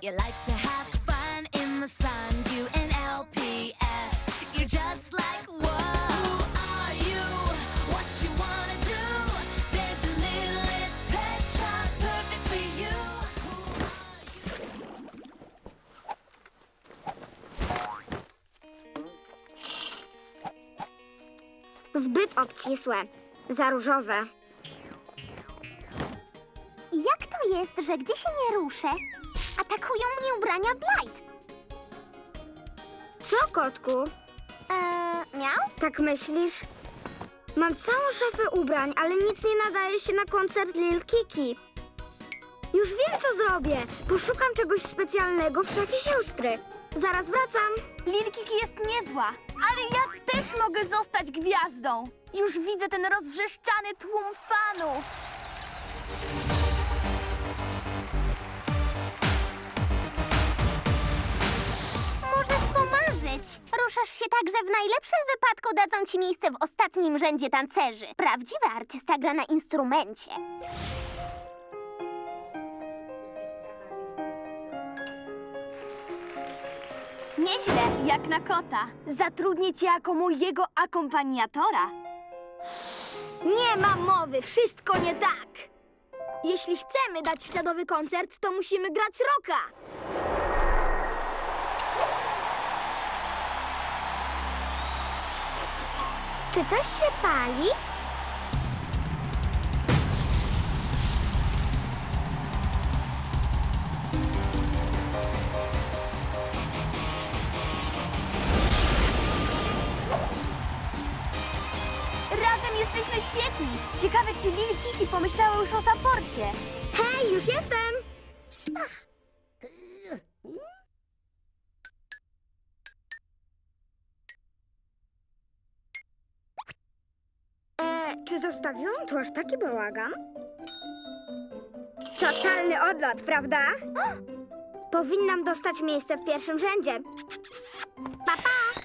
You like to have fun in the sun, you and LPS. You're just like, whoa. Who are you? What you wanna do? There's a littlest pet shop perfect for you. Who are you? Zbyt obcisłe. Za różowe. Jak to jest, że gdzie się nie ruszę, atakują mnie ubrania Blight? Co, kotku? Eee, miał? Tak myślisz? Mam całą szafę ubrań, ale nic nie nadaje się na koncert Lil Kiki. Już wiem, co zrobię. Poszukam czegoś specjalnego w szafie siostry. Zaraz wracam. Lil Kiki jest niezła, ale ja też mogę zostać gwiazdą. Już widzę ten rozwrzeszczany tłum fanów. Ruszasz się tak, że w najlepszym wypadku dadzą ci miejsce w ostatnim rzędzie tancerzy. Prawdziwy artysta gra na instrumencie. Nieźle, jak na kota. Zatrudnię cię jako mojego akompaniatora. Nie ma mowy, wszystko nie tak. Jeśli chcemy dać śladowy koncert, to musimy grać rocka. Czy coś się pali? Razem jesteśmy świetni. Ciekawe, czy Lil Kiki pomyślała już o saporcie. Hej, już jestem! Czy zostawiłam tu aż taki bałagan? Totalny odlot, prawda? Powinnam dostać miejsce w pierwszym rzędzie. Pa, pa!